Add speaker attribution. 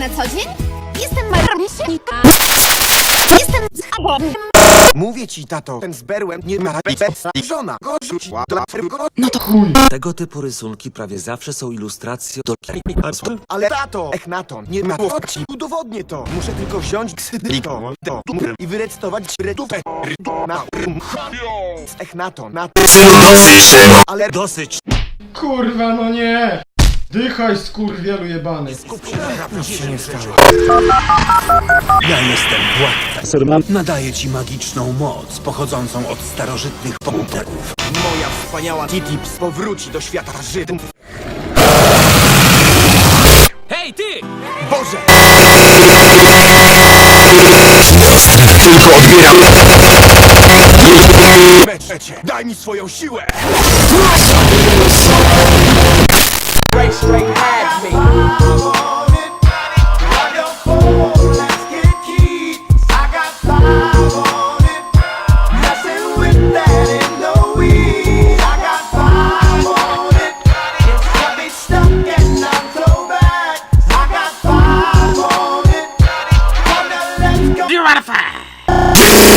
Speaker 1: na co dzień? Jestem marmisiem. Jestem schabowym.
Speaker 2: Mówię ci, tato, ten z berłem nie ma i żona go rzuciła do go.
Speaker 3: Tego typu rysunki prawie zawsze są ilustracją do
Speaker 2: Ale tato, Echnaton, nie ma ci. Udowodnię to. Muszę tylko wziąć ksydrito to i wyrecytować retufę na Echnaton na ale
Speaker 3: Dosyć!
Speaker 4: Kurwa, no nie! Dychaj, skurwielu jebany.
Speaker 2: nic się nie stało.
Speaker 3: Ja jestem władca. Nadaję ci magiczną moc pochodzącą od starożytnych pomników.
Speaker 2: Moja wspaniała Titips powróci do świata Żydów.
Speaker 3: Hej ty!
Speaker 2: Boże!
Speaker 3: Tylko odbieram!
Speaker 2: Meczecie, daj mi swoją siłę!
Speaker 5: Beautiful!